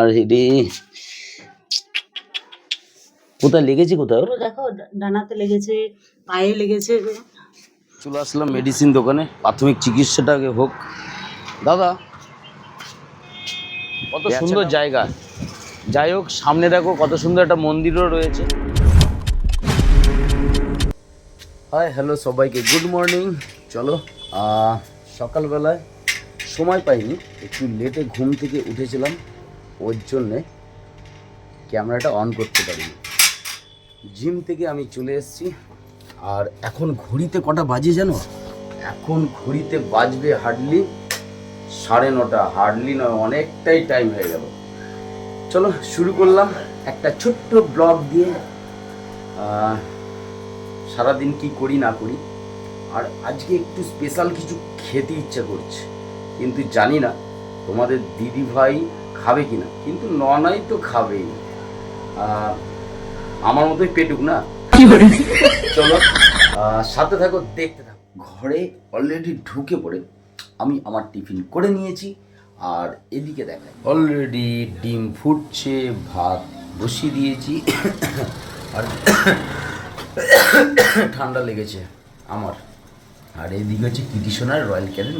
আর রে কোথায় লেগেছে কোথায়? ওর? দেখো ডানাতে লেগেছে পায়ে লেগেছে। চলে আসলাম মেডিসিন দোকানে। প্রাথমিক চিকিৎসাটা আগে হোক। দাদা কত সুন্দর জায়গা। যাই হোক সামনে দেখো কত সুন্দর একটা মন্দিরও রয়েছে। হাই হ্যালো সবাইকে। গুড মর্নিং চলো আহ, সকালবেলায় সময় পাইনি। একটু লেটে ঘুম থেকে উঠেছিলাম। ওর জন্যে ক্যামেরাটা অন করতে পারিনি। জিম থেকে আমি চলে এসেছি, আর এখন ঘড়িতে কটা বাজে জানো? এখন ঘড়িতে বাজবে হার্ডলি সাড়ে নটা হার্ডলি নয়, অনেকটাই টাইম হয়ে গেল। চলো শুরু করলাম একটা ছোট্ট ব্লগ দিয়ে সারাদিন কি করি না করি। আর আজকে একটু স্পেশাল কিছু খেতে ইচ্ছা করছে, কিন্তু জানি না, তোমাদের দিদি ভাই খাবে কি না কিন্তু ননাই তো খাবেই। আমার মতোই পেটুক না? চলো সাথে থাকো দেখতে থাকো। ঘরে অলরেডি ঢুকে পড়ে আমি আমার টিফিন করে নিয়েছি আর এদিকে দেখাই। অলরেডি ডিম ফুটছে ভাত বসিয়ে দিয়েছি আর ঠান্ডা লেগেছে আমার। আর এদিকে হচ্ছে কৃটিশনার রয়্যাল ক্যালেন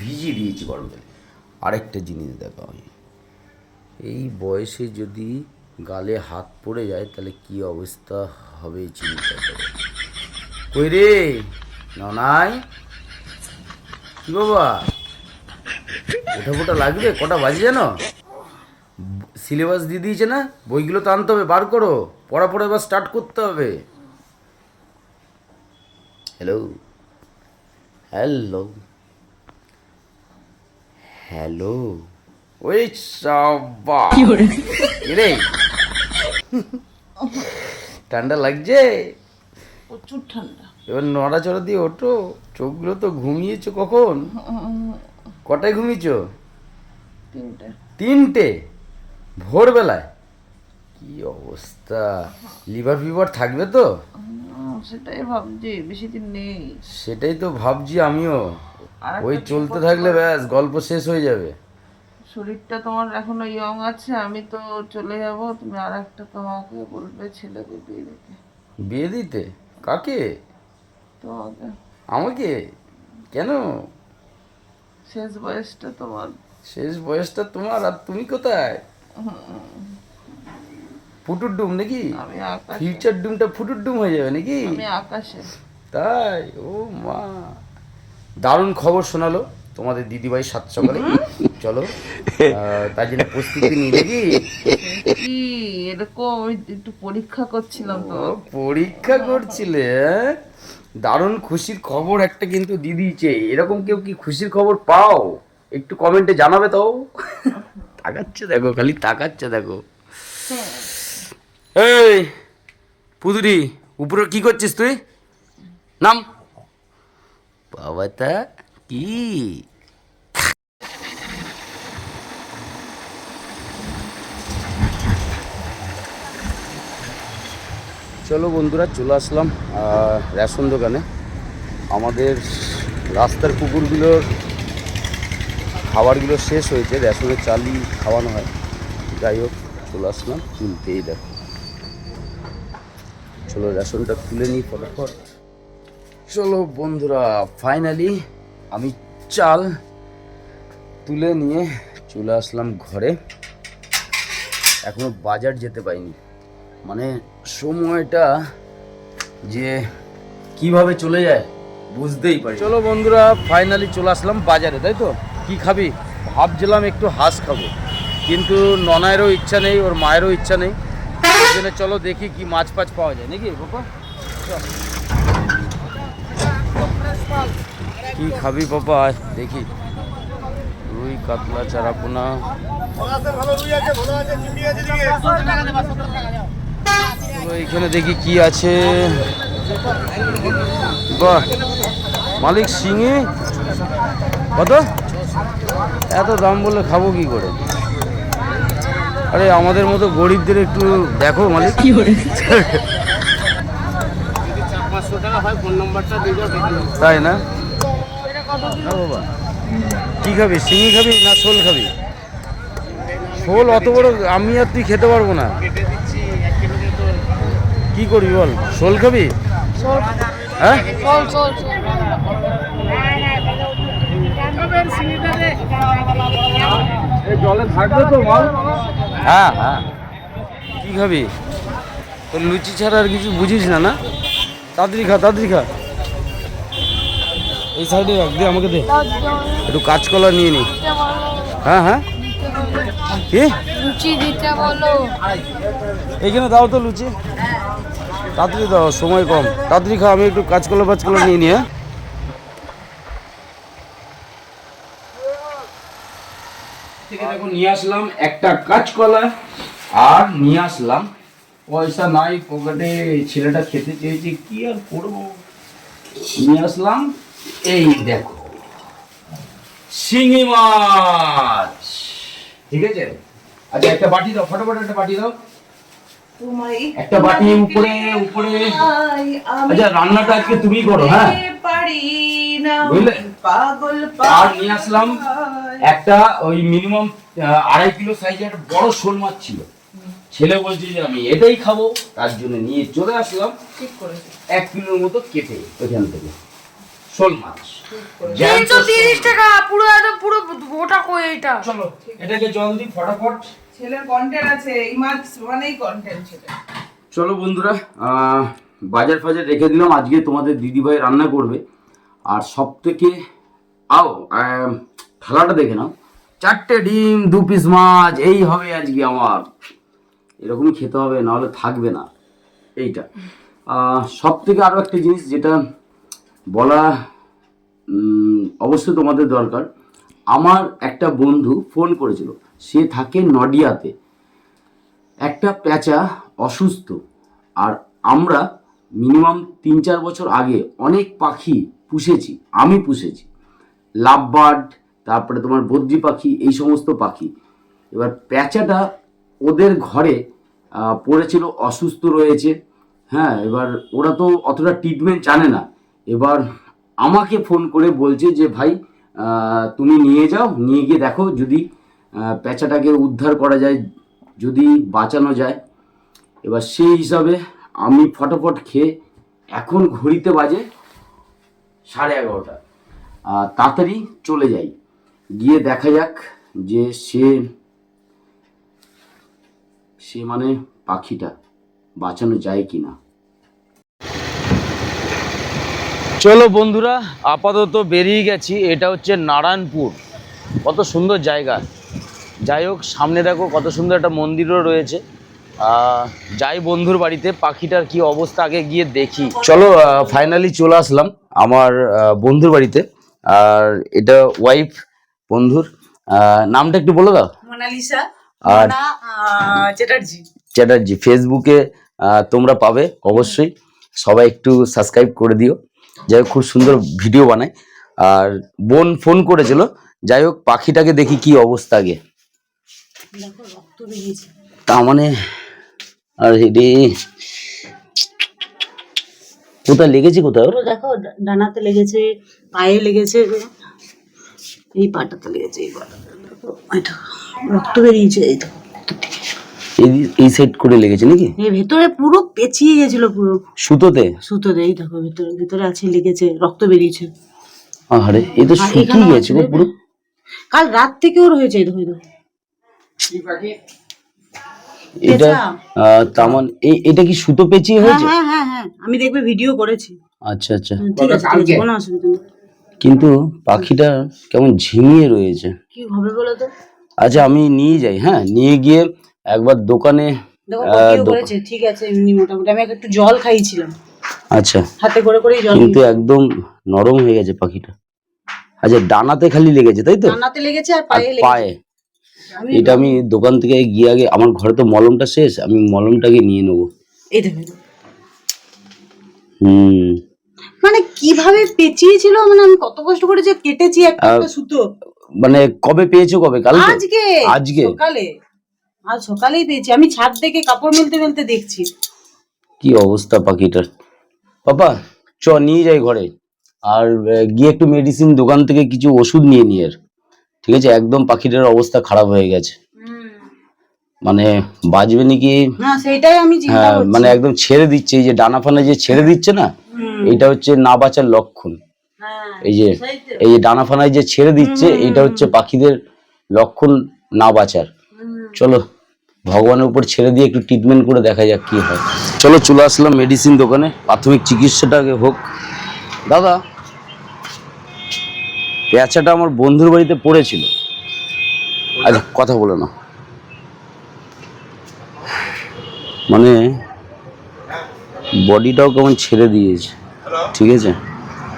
ভিজিয়ে দিয়েছি গরম জলে। আরেকটা জিনিস দেখা হয় এই বয়সে যদি গালে হাত পড়ে যায়, তাহলে কি অবস্থা হবে চিন্তা করে? কই রে? ননাই? কি বাবা? ওঠা ফোটা লাগবে? কটা বাজে জানো সিলেবাস দিয়ে দিয়েছে না? বইগুলো তো আনতে হবে, বার করো। পড়া পড়া এবার স্টার্ট করতে হবে। হ্যালো হ্যালো হ্যালো ওই সাবা রে ঠান্ডা লাগছে? প্রচুর ঠান্ডা। এবার নড়াচড়া দিয়ে ওঠো। চোখগুলো তো ঘুমিয়েছো কখন? কটায় ঘুমিয়েছো? তিনটে। তিনটে? ভোরবেলায়? কি অবস্থা? লিভার ফিভার থাকবে তো? সেটাই ভাবছি বেশি দিন নেই। সেটাই তো ভাবছি আমিও। ওই চলতে থাকলে ব্যাস গল্প শেষ হয়ে যাবে। শরীরটা তোমার এখনও ইয়ং আছে আমি তো চলে যাব তুমি আর একটা তোমাকে বলবে ছেলেকে বিয়ে দিতে। বিয়ে দিতে? কাকে? তোমাকে। আমাকে? কেন? শেষ বয়সটা তোমার। শেষ বয়সটা তোমার আর তুমি কোথায়? ফুটুর ডুম নাকি? আমি আকাশ। ফিউচার ডুমটা ফুটুর ডুম হয়ে যাবে নাকি? আমি আকাশে। তাই? ও মা। দারুণ খবর শোনালো তোমাদের দিদিভাই সাত সকালে। চলো। তার জন্য প্রস্তুতি নাকি কি? এরকম একটু পরীক্ষা করছিলাম তো। পরীক্ষা করছিলে হ্যাঁ? দারুণ খুশির খবর একটা কিন্তু দিয়ে দিয়েছে এরকম কেউ কি খুশির খবর পাও? একটু কমেন্টে জানাবে তো। তাকাচ্ছে দেখো খালি তাকাচ্ছে দেখো। এই পুদুরি উপরে কি করছিস তুই? নাম? বাবাটা কি? চলো বন্ধুরা, চলে আসলাম রেশন দোকানে। আমাদের রাস্তার কুকুরগুলোর খাবারগুলো শেষ হয়েছে, রেশনের চালই খাওয়ানো হয়। যাই হোক, চলে আসলাম তুলতেই দেখো। চলো রেশনটা তুলে নিই ফটাফট। চলো বন্ধুরা ফাইনালি আমি চাল তুলে নিয়ে চলে আসলাম ঘরে। এখনও বাজার যেতে পাইনি মানে সময়টা যে কীভাবে চলে যায় বুঝতেই পারি চলো বন্ধুরা ফাইনালি চলে আসলাম বাজারে তাই তো? কি খাবি? ভাবছিলাম একটু হাঁস খাব কিন্তু ননায়েরও ইচ্ছা নেই ওর মায়েরও ইচ্ছা নেই। জন্য চলো দেখি কি মাছ ফাছ পাওয়া যায় নাকি বাবা। কি খাবি বাবা দেখি। রুই কাতলা চারাপোনা। চলো এখানে দেখি কি আছে। বাহ মালিক সিঙি? কত? এত দাম বলে খাব কি করে? আরে আমাদের মতো গরিবদের একটু দেখো মালিক। কি করে? তাই না? না বাবা কি খাবি? সিঙি খাবি না শোল খাবি? শোল অত বড় আমি আর তুই খেতে পারব না। কি করবি বল? শোল খাবি? হ্যাঁ? জলে থাকবে তো বল। হ্যাঁ হ্যাঁ। কি খাবি? তোর লুচি ছাড়া আর কিছু বুঝিস না না? তাড়াতাড়ি খা তাড়াতাড়ি খা। এই সাইডে রাখ দে আমাকে দে। একটু কাঁচকলা নিয়ে নি। হ্যাঁ হ্যাঁ। কি? লুচি দিতে বলো। এইখানে দাও তো লুচি। তাড়াতাড়ি দাও, সময় কম। তাড়াতাড়ি খাও, আমি একটু কাঁচকলা পাঁচকলা নিয়ে নিই হ্যাঁ? থেকে দেখো, নিয়ে আসলাম একটা কাঁচকলা, আর নিয়ে আসলাম পয়সা নাই পকেটে, ছেলেটা খেতে চেয়েছে, কি আর করব? নিয়ে আসলাম, এই দেখো, শিঙি মাছ। ঠিক আছে? আচ্ছা একটা বাটি দাও, ফটোফট একটা বাটি দাও। একটা বাটি উপরে উপরে। আচ্ছা রান্নাটা আজকে তুমি করো হ্যাঁ? বুঝলে? আর নিয়ে আসলাম একটা ওই মিনিমাম আড়াই কিলো সাইজের বড় শোল মাছ ছিল। ছেলে বলছে যে আমি এটাই খাব। তার জন্য নিয়ে চলে আসলাম। এক কিলোর মতো কেটে ওইখান থেকে। শোল মাছ। তিরিশ টাকা পুরো একদম পুরো ওটা কই এটা? চলো এটাকে জল দিই ফটাফট ছেলের কন্টেন্ট আছে, এই মানেই কন্টেন্ট ছেলে। চলো বন্ধুরা বাজার ফাজার রেখে দিলাম। আজকে তোমাদের দিদিভাই রান্না করবে। আর সব থেকে আও থালাটা দেখে নাও। চারটে ডিম, দু পিস মাছ, এই হবে আজকে আমার। এরকমই খেতে হবে, নাহলে থাকবে না। এইটা। সব থেকে আরও একটা জিনিস যেটা বলা অবশ্যই তোমাদের দরকার। আমার একটা বন্ধু ফোন করেছিল। সে থাকে নডিয়াতে। একটা পেঁচা অসুস্থ আর আমরা মিনিমাম তিন চার বছর আগে অনেক পাখি পুষেছি, আমি পুষেছি। লাভ বার্ড তারপরে তোমার বদ্রি পাখি, এই সমস্ত পাখি। এবার পেঁচাটা ওদের ঘরে পড়েছিল, অসুস্থ রয়েছে। হ্যাঁ এবার ওরা তো অতটা ট্রিটমেন্ট জানে না। এবার আমাকে ফোন করে বলছে যে, ভাই তুমি নিয়ে যাও, নিয়ে গিয়ে দেখো যদি পেঁচাটাকে উদ্ধার করা যায় যদি বাঁচানো যায়। এবার সেই হিসাবে আমি ফটাফট খেয়ে এখন ঘড়িতে বাজে সাড়ে এগারোটা। তাড়াতাড়ি চলে যাই। গিয়ে দেখা যাক যে সে সে মানে পাখিটা বাঁচানো যায় কি না চলো বন্ধুরা, আপাতত বেরিয়ে গেছি। এটা হচ্ছে নারায়ণপুর। কত সুন্দর জায়গা। যাই হোক সামনে দেখো কত সুন্দর একটা মন্দিরও রয়েছে। যাই বন্ধুর বাড়িতে পাখিটার কি অবস্থা আগে গিয়ে দেখি। চলো ফাইনালি চলে আসলাম আমার বন্ধুর বাড়িতে। আর এটা ওয়াইফ বন্ধুর। নামটা একটু বলে দাও। মোনালিসা। আর চ্যাটার্জি। চ্যাটার্জি ফেসবুকে তোমরা পাবে অবশ্যই। সবাই একটু সাবস্ক্রাইব করে দিও। যাই হোক খুব সুন্দর ভিডিও বানায়। আর বোন ফোন করেছিল। যাই হোক পাখিটাকে দেখি কি অবস্থা আগে। দেখো রক্ত বেরিয়েছে। তার মানে আর রে কোথায় লেগেছে কোথায়? ওর? দেখো ডানাতে লেগেছে পায়ে লেগেছে এই পাটাতে লেগেছে এই পাটাতে দেখো এটা রক্ত বেরিয়েছে এই দেখো এই- এই করে লেগেছে নাকি? এই ভেতরে পুরো পেঁচিয়ে গেছিল পুরো। সুতোতে? সুতোতে এই দেখো ভেতরে ভেতরে আছে লেগেছে রক্ত বেরিয়েছে। আরে এই তো আর শুকিয়ে গেছে পুরো। কাল রাত থেকে ওর হয়েছে এই দেখো। এটা পেঁচা। আহ, তার মানে এটা কি সুতো পেঁচিয়ে হ্যাঁ হয়েছে? হ্যাঁ হ্যাঁ হ্যাঁ। আমি দেখবে ভিডিও করেছি। আচ্ছা আচ্ছা। ঠিক আছে কোনো অসুবিধা নেই কিন্তু পাখিটা কেমন ঝিমিয়ে রয়েছে। কি হবে বলো তো? আচ্ছা আমি নিয়ে যাই হ্যাঁ? নিয়ে গিয়ে একবার দোকানে করেছে ঠিক আছে এমনি মোটামুটি। আমি একটু জল খাইছিলাম। আচ্ছা। হাতে করে করেই জল কিন্তু একদম নরম হয়ে গেছে পাখিটা। আচ্ছা ডানাতে খালি লেগেছে তাই তো? লেগেছে আর পায়ে লেগেছে। পায়ে এটা আমি দোকান থেকে গিয়ে আগে আমার ঘরে তো মলমটা শেষ আমি মলমটাকে নিয়ে নেব। হুম। মানে কীভাবে পেঁচিয়েছিল? মানে আমি কত কষ্ট করে যে কেটেছি একটা সুতো। মানে কবে পেয়েছ কবে? কালকে আজকে? আজকে? সকালে। আজ সকালেই পেয়েছি। আমি ছাদ থেকে কাপড় মেলতে মেলতে দেখছি। কি অবস্থা পাখিটার? পাপা চ নিয়ে যাই ঘরে। আর গিয়ে একটু মেডিসিন দোকান থেকে কিছু ওষুধ নিয়ে নিয়ে। ঠিক আছে? একদম পাখিটার অবস্থা খারাপ হয়ে গেছে। মানে বাজবে নাকি? হ্যাঁ মানে একদম ছেড়ে দিচ্ছে এই যে ডানা ফানা যে ছেড়ে দিচ্ছে না এটা হচ্ছে না বাঁচার লক্ষণ। হ্যাঁ, এই যে এই যে ডানা ফানায় যে ছেড়ে দিচ্ছে এটা হচ্ছে পাখিদের লক্ষণ না বাঁচার। চলো ভগবানের উপর ছেড়ে দিয়ে একটু ট্রিটমেন্ট করে দেখা যাক কি হয়। চলো চলে আসলাম মেডিসিন দোকানে। প্রাথমিক চিকিৎসাটা আগে হোক। দাদা পেঁচাটা আমার বন্ধুর বাড়িতে পড়েছিল। আচ্ছা কথা বলে না মানে বডিটাও কেমন ছেড়ে দিয়েছে। ঠিক আছে?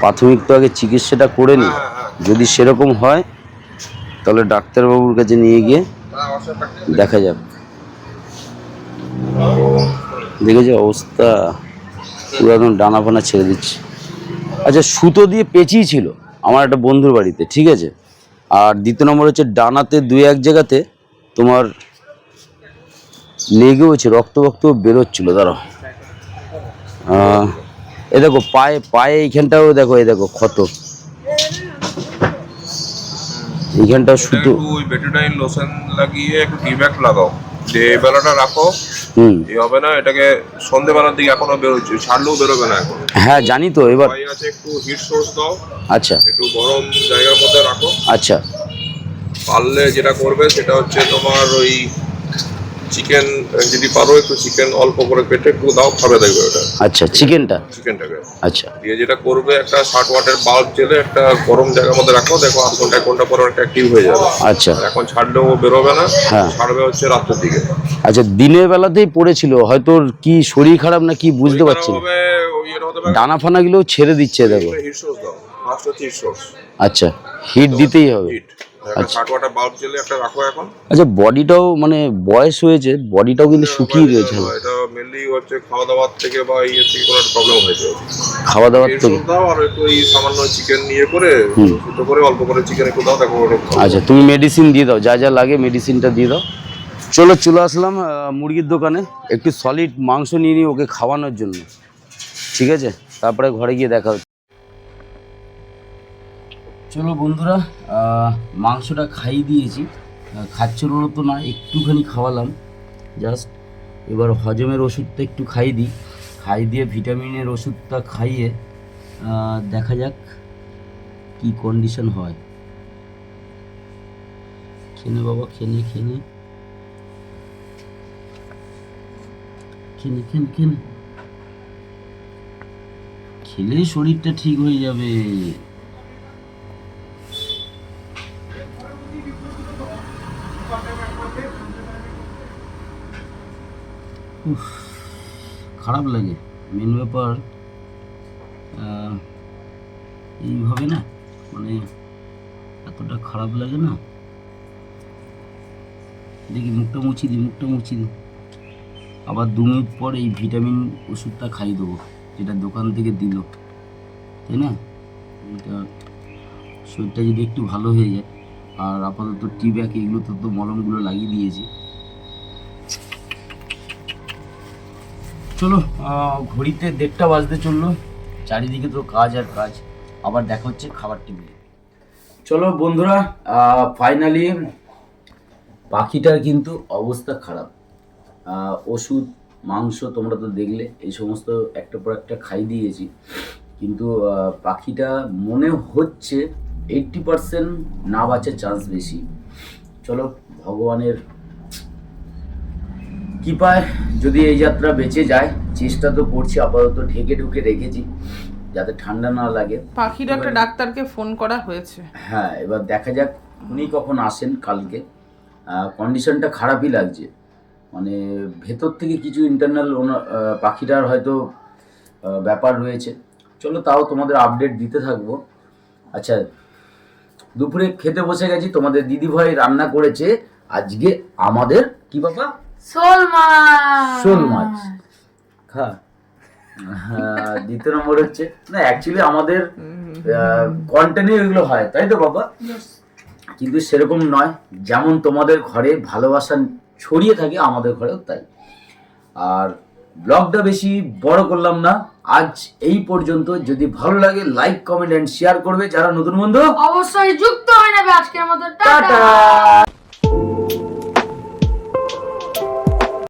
প্রাথমিক তো আগে চিকিৎসাটা করে নি। যদি সেরকম হয়, তাহলে ডাক্তারবাবুর কাছে নিয়ে গিয়ে দেখা যাক। দেখেছ অবস্থা? পুরো একদম ডানা ফানা ছেড়ে দিচ্ছে। আচ্ছা সুতো দিয়ে পেঁচিয়েছিল। আমার একটা বন্ধুর বাড়িতে ঠিক আছে? আর দ্বিতীয় নম্বর হচ্ছে ডানাতে দুই এক জায়গাতে তোমার লেগেওছে রক্ত রক্ত বেরোচ্ছিল দাঁড়াও। এ দেখো পায়ে পায়ে এইখানটাও দেখো এই দেখো ক্ষত। এইখানটাও শুধু ওই বেটাডাইন লোশন লাগিয়ে একটু টি লাগাও। যে বেলাটা রাখো হুম। এ হবে না এটাকে সন্ধেবেলার দিকে এখনও বেরোচ্ছে ছাড়লেও বেরোবে না এখন। হ্যাঁ জানি তো এবার আছে একটু হিট সোর্স দাও। আচ্ছা। একটু গরম জায়গার মধ্যে রাখো। আচ্ছা। পারলে যেটা করবে সেটা হচ্ছে তোমার ওই চিকেন যদি পারো একটু চিকেন অল্প করে পেটে একটু দাও খাবে দেখবে ওটা। আচ্ছা চিকেনটা? চিকেনটাকে আচ্ছা। দিয়ে যেটা করবে একটা ষাট ওয়াটের বাল্ব জেলে একটা গরম জায়গার মধ্যে রাখো দেখো আধ ঘণ্টা এক ঘণ্টা পরে একটা অ্যাক্টিভ হয়ে যাবে। আচ্ছা। এখন ছাড়লেও বেরোবে না হ্যাঁ। ছাড়বে হচ্ছে রাত্রের দিকে। আচ্ছা দিনের বেলাতেই পড়েছিল হয়তো কি শরীর খারাপ না কি বুঝতে পারছি না। পারে। ডানা ফানাগুলো ছেড়ে দিচ্ছে দেখো। সোর্স আচ্ছা হিট দিতেই হবে। হিট আচ্ছা। বডিটাও মানে বয়স হয়েছে বডিটাও কিন্তু শুকিয়ে রয়েছে। এটা মেনলি হচ্ছে খাওয়া দাওয়ার থেকে বা ইয়ে থেকে কোনো প্রবলেম হয়েছে খাওয়া দাওয়ার থেকে? আর একটু এই সামান্য চিকেন নিয়ে করে সুতো করে অল্প করে চিকেন একটু দাও দেখো আচ্ছা তুমি মেডিসিন দিয়ে দাও যা যা লাগে মেডিসিনটা দিয়ে দাও। চলো চলে আসলাম মুরগির দোকানে। একটু সলিড মাংস নিয়ে নিই ওকে খাওয়ানোর জন্য। ঠিক আছে? তারপরে ঘরে গিয়ে দেখা হচ্ছে। চলো বন্ধুরা মাংসটা খাইয়ে দিয়েছি। খাচ্ছিল তো, না, একটুখানি খাওয়ালাম। জাস্ট এবার হজমের ওষুধটা একটু খাইয়ে দিই। খাইয়ে দিয়ে ভিটামিনের ওষুধটা খাইয়ে দেখা যাক কি কন্ডিশন হয়। খেনে বাবা, খেনে খেনে। খেনে খেনে খেনে। খেলেই শরীরটা ঠিক হয়ে যাবে। খারাপ লাগে। মেন ব্যাপার এইভাবে না মানে এতটা খারাপ লাগে না। দেখি মুখটা মুছি দিই, মুখটা মুছি দিই। আবার দু মিনিট পর এই ভিটামিন ওষুধটা খাইয়ে দেবো, যেটা দোকান থেকে দিল। তাই না? এটা শরীরটা যদি একটু ভালো হয়ে যায়, আর আপাতত টি ব্যাগ এগুলো তো মলমগুলো লাগিয়ে দিয়েছি। চলো ঘড়িতে দেড়টা বাজতে চলল। চারিদিকে তো কাজ আর কাজ। আবার দেখা হচ্ছে খাবার টেবিলে চলো বন্ধুরা ফাইনালি পাখিটার কিন্তু অবস্থা খারাপ। ওষুধ, মাংস তোমরা তো দেখলে, এই সমস্ত একটা পর একটা খাই দিয়েছি। কিন্তু পাখিটা মনে হচ্ছে এইটটি পার্সেন্ট না বাঁচার চান্স বেশি। চলো, ভগবানের কৃপায় যদি এই যাত্রা বেঁচে যায় চেষ্টা তো করছি আপাতত ঢেকে ঢুকে রেখেছি যাতে ঠান্ডা না লাগে। পাখির একটা ডাক্তারকে ফোন করা হয়েছে। হ্যাঁ এবার দেখা যাক উনি কখন আসেন কালকে। কন্ডিশনটা খারাপই লাগছে। মানে ভেতর থেকে কিছু ইন্টারনাল পাখিটার হয়তো ব্যাপার রয়েছে। চলো তাও তোমাদের আপডেট দিতে থাকব। আচ্ছা দুপুরে খেতে বসে গেছি তোমাদের দিদিভাই রান্না করেছে। আজকে আমাদের কি বাবা? শোল মাছ। শোল মাছ। খা। দ্বিতীয় নম্বর হচ্ছে না অ্যাকচুয়ালি আমাদের কন্টেন্টে এগুলো হয় তাই তো বাবা? কিন্তু সেরকম নয় যেমন তোমাদের ঘরে ভালোবাসা ছড়িয়ে থাকে আমাদের ঘরেও তাই। আর ব্লগটা বেশি বড় করলাম না আজ এই পর্যন্ত। যদি ভালো লাগে লাইক কমেন্ট এন্ড শেয়ার করবে যারা নতুন বন্ধু। অবশ্যই যুক্ত হয়ে যাবে আজকের মতো। টাটা!